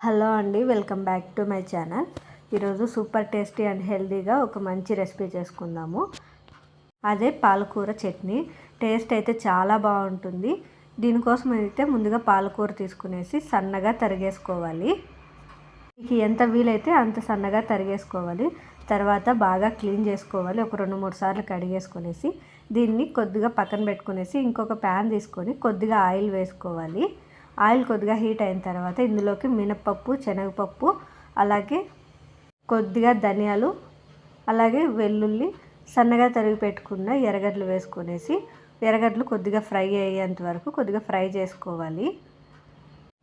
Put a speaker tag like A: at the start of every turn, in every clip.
A: Hello అండి welcome back to my channel. ఈరోజు super tasty and హెల్దీగా ఒక మంచి రెసిపీ చేసుకుందాము. అదే పాలకూర చట్నీ. టేస్ట్ అయితే చాలా బాగుంటుంది. దీనికోసం అయితే ముందుగా పాలకూర తీసుకునేసి సన్నగా తరిగేసుకోవాలి. మీకు ఎంత వీలైతే అంత సన్నగా తరిగేసుకోవాలి. తర్వాత బాగా క్లీన్ చేసుకోవాలి. ఒక రెండు మూడు సార్లు కడిగేసుకునేసి దీన్ని కొద్దిగా పక్కన పెట్టుకునేసి ఇంకొక ప్యాన్ తీసుకొని కొద్దిగా ఆయిల్ వేసుకోవాలి. ఆయిల్ కొద్దిగా హీట్ అయిన తర్వాత ఇందులోకి మినపప్పు శనగపప్పు అలాగే కొద్దిగా ధనియాలు అలాగే వెల్లుల్లి సన్నగా తరిగి పెట్టుకున్న ఎర్రగడ్డలు వేసుకునేసి ఎర్రగడ్డలు కొద్దిగా ఫ్రై అయ్యేంత వరకు కొద్దిగా ఫ్రై చేసుకోవాలి.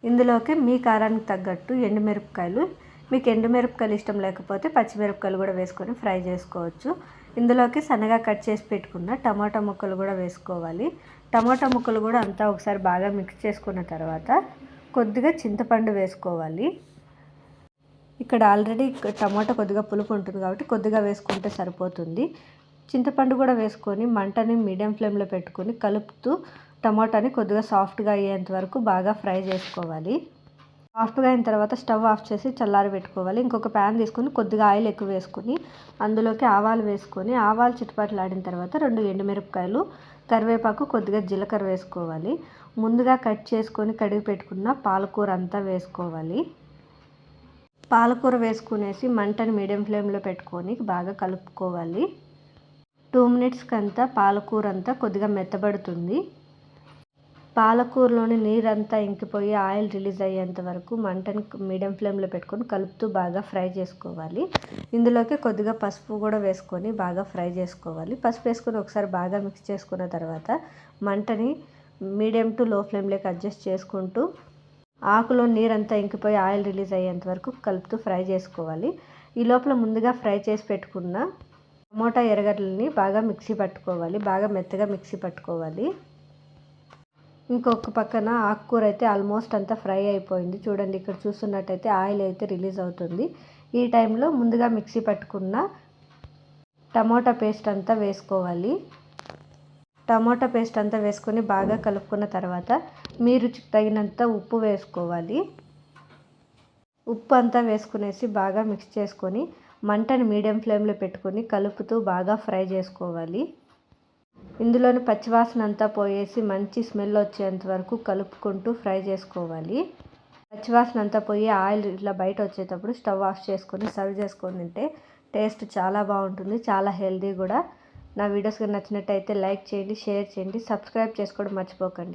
A: ఇందులోకి మీ కారానికి తగ్గట్టు ఎండుమిరపకాయలు మీకు ఎండుమిరపకాయలు ఇష్టం లేకపోతే పచ్చిమిరపకాయలు కూడా వేసుకొని ఫ్రై చేసుకోవచ్చు. ఇందులోకి సన్నగా కట్ చేసి పెట్టుకున్న టమాటా ముక్కలు కూడా వేసుకోవాలి. టమాటా ముక్కలు కూడా అంతా ఒకసారి బాగా మిక్స్ చేసుకున్న తర్వాత కొద్దిగా చింతపండు వేసుకోవాలి. ఇక్కడ ఆల్రెడీ టమాటా కొద్దిగా పులుపు ఉంటుంది కాబట్టి కొద్దిగా వేసుకుంటే సరిపోతుంది. చింతపండు కూడా వేసుకొని మంటని మీడియం ఫ్లేమ్లో పెట్టుకొని కలుపుతూ టమాటాని కొద్దిగా సాఫ్ట్గా అయ్యేంత వరకు బాగా ఫ్రై చేసుకోవాలి. సాఫ్ట్గా అయిన తర్వాత స్టవ్ ఆఫ్ చేసి చల్లారి పెట్టుకోవాలి. ఇంకొక ప్యాన్ తీసుకొని కొద్దిగా ఆయిల్ ఎక్కువ వేసుకొని అందులోకి ఆవాలు వేసుకొని ఆవాలు చిట్టుపాట్లు ఆడిన తర్వాత రెండు ఎండుమిరపకాయలు కరివేపాకు కొద్దిగా జీలకర్ర వేసుకోవాలి. ముందుగా కట్ చేసుకొని కడిగి పెట్టుకున్న పాలకూర అంతా వేసుకోవాలి. పాలకూర వేసుకునేసి మంటని మీడియం ఫ్లేమ్లో పెట్టుకొని బాగా కలుపుకోవాలి. టూ మినిట్స్కి అంతా పాలకూర అంతా కొద్దిగా మెత్తబడుతుంది. పాలకూరలోని నీరంతా ఇంకిపోయి ఆయిల్ రిలీజ్ అయ్యేంత వరకు మంటని మీడియం ఫ్లేమ్లో పెట్టుకొని కలుపుతూ బాగా ఫ్రై చేసుకోవాలి. ఇందులోకి కొద్దిగా పసుపు కూడా వేసుకొని బాగా ఫ్రై చేసుకోవాలి. పసుపు వేసుకొని ఒకసారి బాగా మిక్స్ చేసుకున్న తర్వాత మంటని మీడియం టు లో ఫ్లేమ్లోకి అడ్జస్ట్ చేసుకుంటూ ఆకులో నీరంతా ఇంకిపోయి ఆయిల్ రిలీజ్ అయ్యేంత వరకు కలుపుతూ ఫ్రై చేసుకోవాలి. ఈ లోపల ముందుగా ఫ్రై చేసి పెట్టుకున్న టమోటా ఎర్రగడ్డలని బాగా మిక్సీ పట్టుకోవాలి. బాగా మెత్తగా మిక్సీ పట్టుకోవాలి. ఇంకొక పక్కన ఆకుకూర అయితే ఆల్మోస్ట్ అంతా ఫ్రై అయిపోయింది. చూడండి ఇక్కడ చూస్తున్నట్టయితే ఆయిల్ అయితే రిలీజ్ అవుతుంది. ఈ టైంలో ముందుగా మిక్సీ పట్టుకున్న టమోటా పేస్ట్ అంతా వేసుకోవాలి. టమోటా పేస్ట్ అంతా వేసుకొని బాగా కలుపుకున్న తర్వాత మీ రుచికి తగినంత ఉప్పు వేసుకోవాలి. ఉప్పు అంతా వేసుకునేసి బాగా మిక్స్ చేసుకొని మంటని మీడియం ఫ్లేమ్లో పెట్టుకొని కలుపుతూ బాగా ఫ్రై చేసుకోవాలి. ఇందులోని పచ్చివాసన అంతా పోయేసి మంచి స్మెల్ వచ్చేంత వరకు కలుపుకుంటూ ఫ్రై చేసుకోవాలి. పచ్చివాసన అంతా పోయి ఆయిల్ ఇట్లా బయట వచ్చేటప్పుడు స్టవ్ ఆఫ్ చేసుకొని సర్వ్ చేసుకొని తింటే టేస్ట్ చాలా బాగుంటుంది చాలా హెల్దీ కూడా. నా వీడియోస్ నచ్చినట్టయితే లైక్ చేయండి షేర్ చేయండి సబ్స్క్రైబ్ చేసుకోవడం మర్చిపోకండి.